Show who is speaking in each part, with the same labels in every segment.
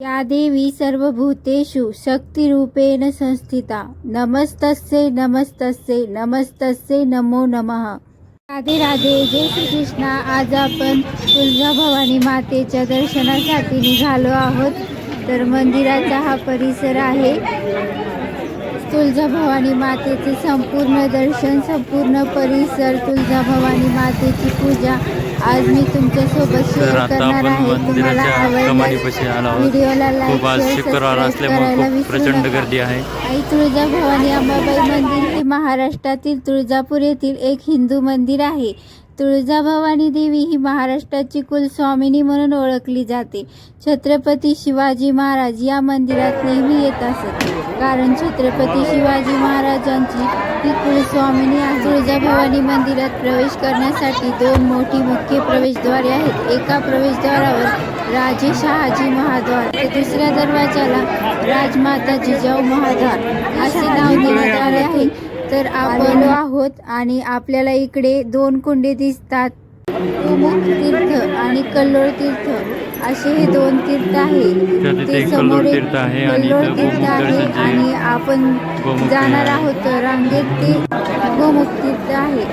Speaker 1: या देवी सर्वभूतेषु शक्तिरूपेण संस्थिता। नमस्तस्ये नमस्तस्ये नमस्तस्ये नमो नमः। राधे राधे जय श्री कृष्णा आज आपण तुळजाभवानी मातेच्या दर्शनासाठी निघालो आहोत. तर मंदिराचा हा परिसर आहे. तुळजाभवानी मातेचे संपूर्ण दर्शन संपूर्ण परिसर तुळजाभवानी मातेची पूजा आज मी तुमच्यासोबत शेअर करणार आहे. तुम्हाला आवडल्यास व्हिडिओला लाईक शेअर
Speaker 2: असल्यामुळे प्रचंड. गर्दी आहे.
Speaker 1: आई तुळजाभवानी अंबाबाई मंदिर हे महाराष्ट्रातील तुळजापूर येथील एक हिंदू मंदिर आहे. तुळजाभवानी देवी ही महाराष्ट्राची कुलस्वामिनी म्हणून ओळखली जाते. छत्रपती शिवाजी महाराज या मंदिरात नेहमी येत असत. कारण छत्रपती शिवाजी महाराजांची ही कुलस्वामिनी आहे तुळजाभवानी मंदिरात प्रवेश करण्यासाठी दोन मोठी मुख्य प्रवेशद्वारे आहेत. एका प्रवेशद्वारावर राजे शहाजी महाद्वार तर दुसऱ्या दरवाजाला राजमाता जिजाऊ महाद्वार असे नाव देण्यात आले आहे. तर आपण आहोत आणि आपल्याला इकडे दोन कुंडे दिसतात. गोमुख तीर्थ आणि कल्लोळ तीर्थ. असे हे दोन तीर्थ आहे ते समोर
Speaker 2: तीर्थ आहे आणि
Speaker 1: आपण जाणार. आहोत रांगेत ते गोमुख तीर्थ आहे.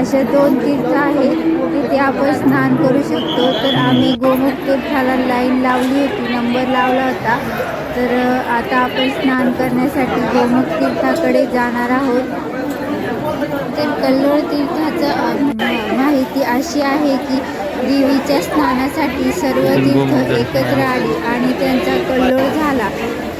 Speaker 1: असे दोन तीर्थ आहे तिथे आपण स्नान करू शकतो. तर आम्ही गोमुख तीर्थाला लाईन लावली होती. नंबर लावला होता. तर आता आपण स्नान करण्यासाठी गोमुख तीर्थाकडे जाणार आहोत. तर कल्लोळ तीर्थाचं माहिती अशी आहे की देवीच्या स्नानासाठी सर्व तीर्थ एकत्र आली आणि त्यांचा कल्लोळ झाला.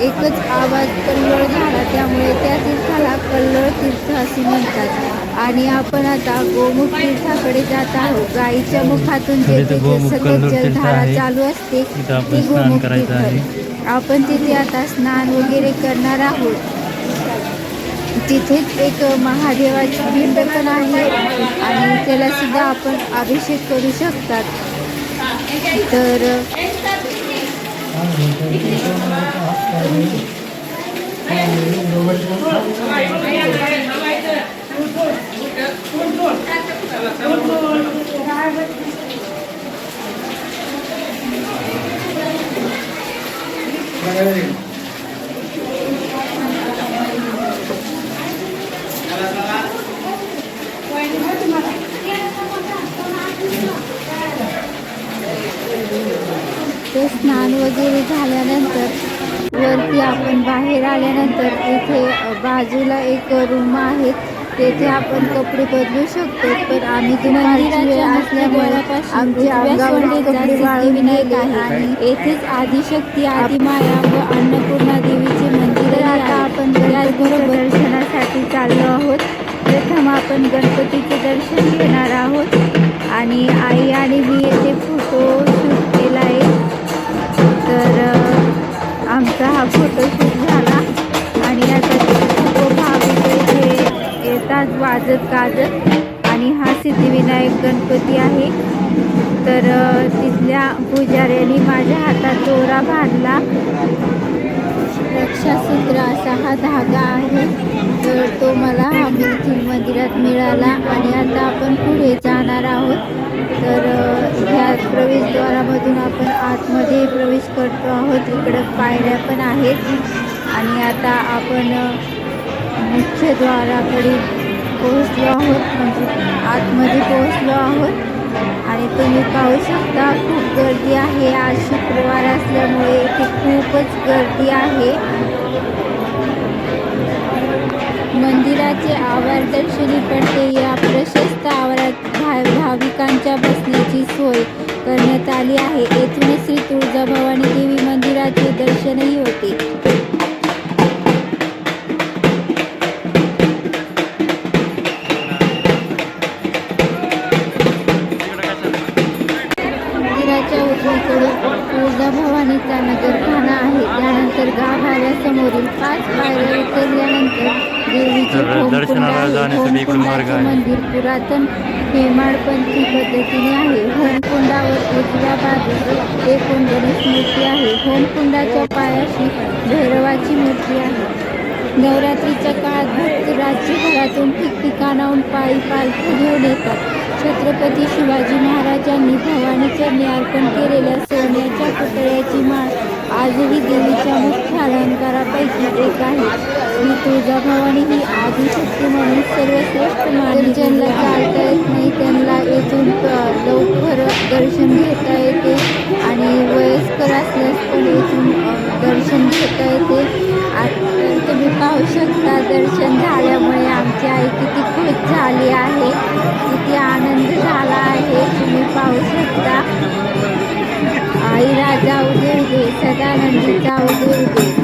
Speaker 1: एकच आवाज कल्लोळ झाला त्यामुळे त्या तीर्थाला कल्लोळ तीर्थ असे म्हणतात. आणि आपण आता गोमुख तीर्थाकडे जात आहोत. गाईच्या मुखातून जे सतत जलधारा. चालू असते ती गोमुख तीर्थ. आपण तिथे आता स्नान वगैरे करणार आहोत. तिथेच एक महादेवाची भिंत पण आहे आणि त्याला सुद्धा आपण अभिषेक करू शकतात. तर ते स्नान वगैरे झाल्यानंतर वरती आपण बाहेर आल्यानंतर इथे अ, बाजूला एक रूम आहे. तेथे आपण कपडे बदलू शकतो पण आम्ही दुपारची वेळ असल्यामुळे आमचे अंगावर कपडे वाळून गेले. आणि येथेच आदिशक्ती आदिमाया व अन्नपूर्णा देवीचे मंदिर आता आपण त्याचबरोबर दर्शनासाठी चाललो आहोत. प्रथम आपण गणपतीचे दर्शन घेणार आहोत. आणि आई आणि मी येथे फोटो शूट केला आहे तर आमचा हा फोटोशूट झाला. आणि आता फोटो भाविक इथे येतात वाजत गाजत. आणि हा सिद्धिविनायक गणपती आहे. तर तिथल्या पुजाऱ्यांनी माझ्या हातात दोरा बांधला. रक्षासूत्र असा हा धागा आहे. तर तो मला हा मिथिल मंदिरात मिळाला आणि आता आपण पुढे जाणार आहोत. तर ह्या प्रवेशद्वारामधून आपण आतमध्ये प्रवेश करतो आहोत. इकडं पायऱ्या पण आहेत. आणि आता आपण मुख्यद्वाराकडे पोहोचलो आहोत. म्हणजे आतमध्ये पोहोचलो आहोत. आणि तुम्ही पाहू शकता खूप गर्दी आहे. आज शुक्रवार असल्यामुळे इथे खूपच गर्दी आहे. मंदिराचे आवार दर्शनी पडते. या प्रशस्त आवारात भाविकांच्या बसण्याची सोय करण्यात आली आहे. येथूनच श्री तुळजाभवानी देवी मंदिराचे दर्शनही होते.
Speaker 2: मार्ग आहे.
Speaker 1: मंदिर पुरातन हेमाडपंथी पद्धतीने आहे. होमकुंडावर उजव्या बाजूस एक गणेश मूर्ती आहे. होमकुंडाच्या पायाशी भैरवाची मूर्ती आहे. नवरात्रीच्या काळात भक्त राज्यभरातून ठिकठिकाणाहून पायी पालखी घेऊन येतात छत्रपती शिवाजी महाराजांनी भवानीचरणी अर्पण केलेल्या सोन्याच्या पुतळ्याची माळ आजही देवीच्या मुख्य अलंकारापैकी एक आहे. श्री तुळजाभवानी ही आदिशक्ती म्हणून सर्वश्रेष्ठ मानली ज्यांना चालता येत नाही त्यांना येथून लवकर दर्शन घेता येते आणि वयस्कर असल्यास पण येथून दर्शन घेता येते. तुम्ही पाहू शकता दर्शन झाल्यामुळे आमची आई किती खुश झाली आहे किती आनंद झाला आहे. तुम्ही पाहू शकता. आई राजा Sandal jincau.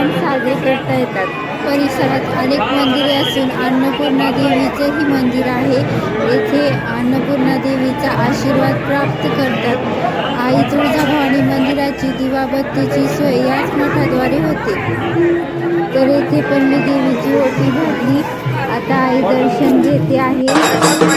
Speaker 1: सण साजरे करता येतात. परिसरात अनेक मंदिरे असून अन्नपूर्णा देवीचेही मंदिर आहे. येथे अन्नपूर्णा देवीचा आशीर्वाद प्राप्त करतात. आई तुळजाभवानी मंदिराची दिवाबत्तीची सोय याच मठाद्वारे होते. तर येथे पण मी देवीची ओटी भरली. आता आई दर्शन घेते आहे.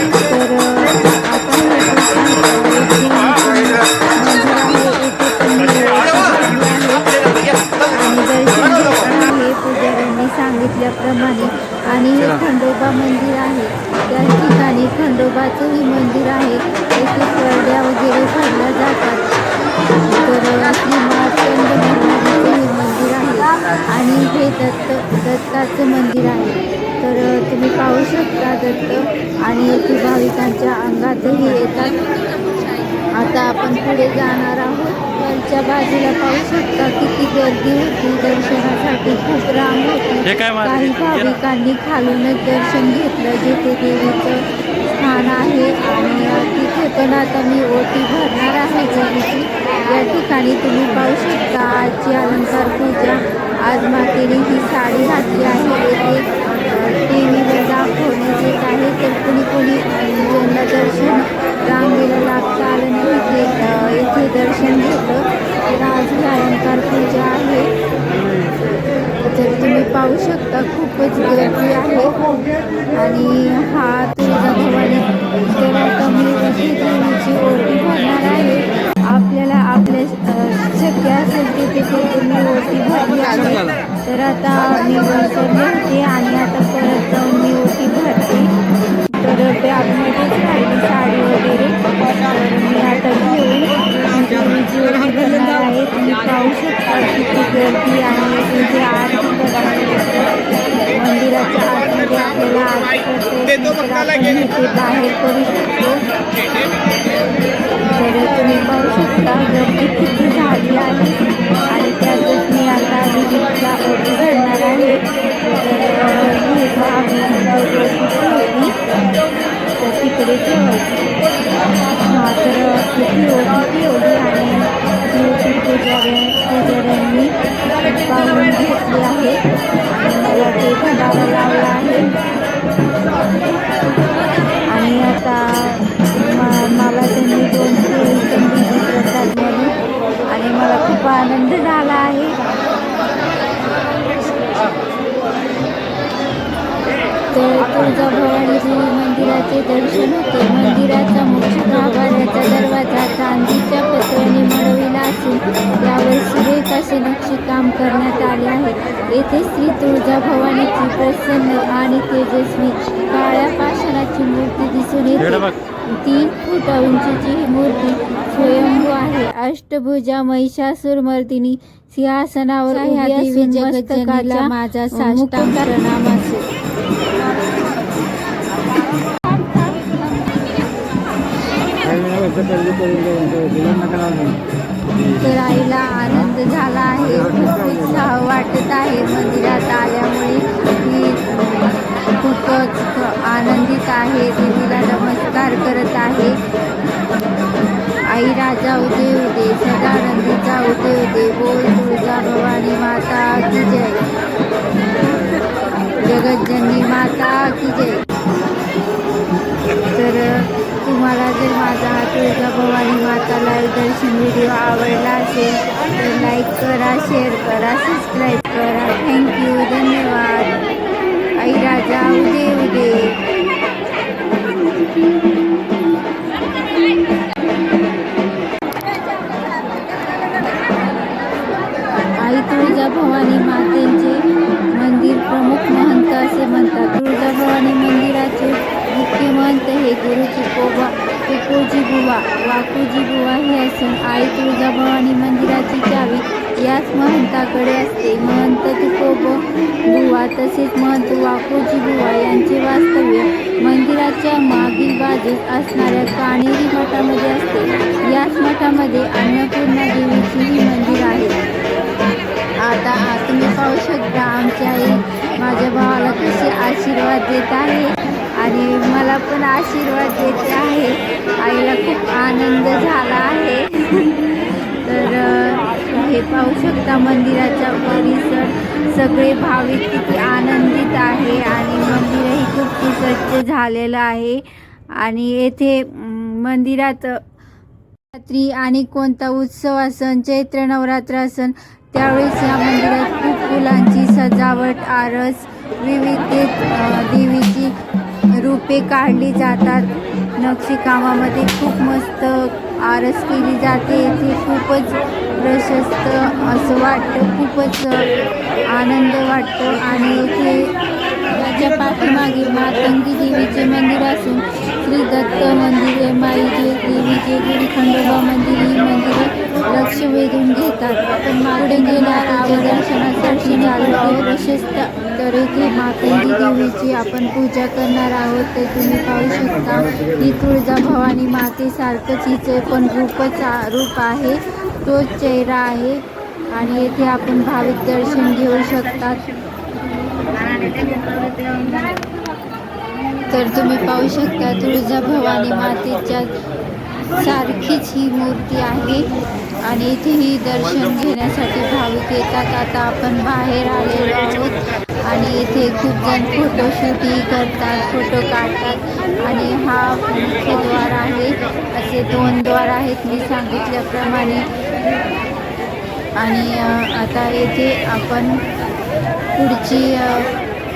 Speaker 1: दत्त आणि येथे भाविकांच्या अंगातही येतात. आता आपण पुढे जाणार आहोत. वरच्या बाजूला पाहू शकता किती गर्दी होती. दर्शनासाठी खूप रांग होती? काही भाविकांनी खालूनच दर्शन घेतलं जिथे देवीचं स्थान आहे. आणि तिथे पण आता मी ओटी भरणार आहे देवीची. या ठिकाणी तुम्ही पाहू शकता आजची अलंकार पूजा. आज मातेने ही साडी घातली आहे. येथे टी व्हीवर काही तर कोणी कोणी ज्यांना दर्शन रांगेला लागता आलं नाही ते अ, येथे दर्शन घेतं. तर आज अलंकार पूजा आहे. तर तुम्ही पाहू शकता खूपच गर्दी आहे. आणि हा तुळजाभवानी भवानी आता कमी देवीची ओटी भरणार आहे. शक्य असेल तिथे तिथे मी ओटी भरली आहे. तर आता मी विसरले होते आणि आता परत जाऊन मी ओटी भरते. तर बॅगमध्येच राहिली साडी वगैरे. तर मी आता घेऊन देवीची ओटी भरणार आहे तुम्ही पाहू शकता किती गर्दी आणि तिथे आरती करायला मंदिराच्या आतमध्ये आपल्याला आरती करते बाहेर करू शकतो. तुम्ही पाहू शकता गर्दी किती झाली आहे आणि त्यातच मी आता विधीचा ओटी भरणार आहे तर तिकडे ठेवायची हां तर किती ओटी ठेवली आणि पुजाऱ्यांनी पाहून घेतली आहे मला ते घडाला लावलं आहे. तर तुळजाभवानी देवी मंदिराचे दर्शन होते. मंदिराचा मुख्य गाभाऱ्याचा दरवाजा चांदीच्या पत्राने मडविला असून त्यावर सुरेख असे नक्षीकाम करण्यात आले आहे. येथे श्री तुळजाभवानीची प्रसन्न आणि तेजस्वी काळ्या पाषाणाची मूर्ती दिसून येते.
Speaker 2: बघ.
Speaker 1: तीन फूट उंचीची ही मूर्ती स्वयंभू आहे. अष्टभुजा महिषासुरमर्दिनी सिंहासनावर ह्या देवी जगज्जननीला माझा साष्टांग प्रणाम तर आईला आनंद झाला आहे खूप उत्साह वाटत आहे. मंदिरात आल्यामुळे ती खूपच आनंदित आहे. देवीला नमस्कार करत आहे. आई राजा उदे उदे सदानंदीचा उदय उदे बोल तुळजा भवानी माता की जय. जगज्जननी माता की जय. तुम्हाला जर माझा हा तुळजाभवानी माता लाईव्ह दर्शन व्हिडिओ आवडला असेल तर लाईक करा शेअर करा सबस्क्राईब करा. थँक्यू धन्यवाद. बुवा वाकुजी बुवा हे असून आई तुळजाभवानी मंदिराची चावी याच महंताकडे असते. महंत तुकोब बुवा तसेच महंत वाकुजी बुवा यांचे वास्तव्य मंदिराच्या मागील बाजूस असणाऱ्या काणेरी मठामध्ये असते. याच मठामध्ये अन्नपूर्णा देवीचेही मंदिर आहे. आता तुम्ही पाहू शकता आमच्या आई माझ्या भावाला कसे आशीर्वाद देत आहे आणि मला पण आशीर्वाद देते आहे. आई आनंद झाला आहे. तर हे पाहू शकता मंदिराचा परिसर. सगळे भाविक किती आनंदित आहे आणि मंदिरही खूप सुसज्ज झालेलं आहे. आणि येथे मंदिरात रात्री आणि कोणता उत्सव असन चैत्र नवरात्र असन त्यावेळेस या मंदिरात खूप फुलांची सजावट आरस विविध देवीची रूपे काढली जातात. नक्षीकामामध्ये खूप मस्त आरस केली जाते. ते खूपच प्रशस्त असं वाटतं खूपच आनंद वाटतो. आणि इथे मंदिराच्या पाठीमागे मातंगी देवीचे मंदिर असून श्री दत्त मंदिरे माईचे देवीचे गुरु खंडोबा मंदिर ही मंदिरे लक्ष वेधून घेतात आपण मागे दर्शनासाठी चालू प्रशस्त तर इथे मातंगी देवीची आपण पूजा करणार आहोत. ते तुम्ही पाहू शकता. ही तुळजाभवानी मातेसारखंच हिचे पण रूपच रूप आहे. तोच चेहरा आहे आणि येथे आपण भाविक दर्शन घेऊ शकतात. तर तुम्ही पाहू शकता तुळजाभवानी मातेच्या सारखीच ही मूर्ती आहे. आणि इथेही दर्शन घेण्यासाठी भाविक येतात. आता आपण बाहेर आलेलो आहोत. आणि इथे खूप जण फोटोशूटही करतात फोटो काढतात. आणि हा मुख्य द्वार आहे. असे दोन द्वार आहेत मी सांगितल्याप्रमाणे. आणि आता येथे आपण पुढची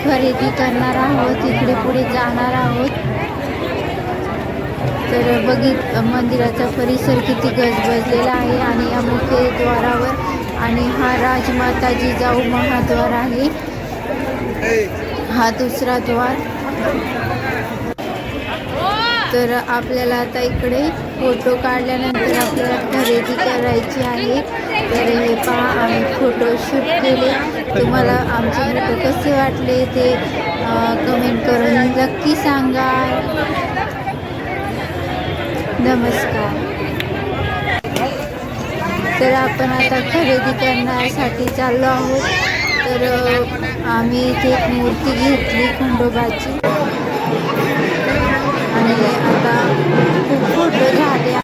Speaker 1: खरेदी करणार आहोत इकडे पुढे जाणार आहोत. तर बघित मंदिराचा परिसर किती गजबजलेला आहे आणि या मुख्य द्वारावर आणि हा राजमाता जिजाऊ महाद्वार आहे. हा दुसरा द्वार. तर आपल्याला आता इकडे फोटो काढल्यानंतर आपल्याला खरेदी करायची आहे. तर हे पहा आम्ही फोटो शूट केले. तुम्हाला आमचे फोटो कसे वाटले ते कमेंट करून नक्की सांगा. नमस्कार. तर आपण आता खरेदी करण्यासाठी चाललो आहोत. तर आम्ही इथे एक मूर्ती घेतली खंडोबाची आणि आता खूप फोटो झाले.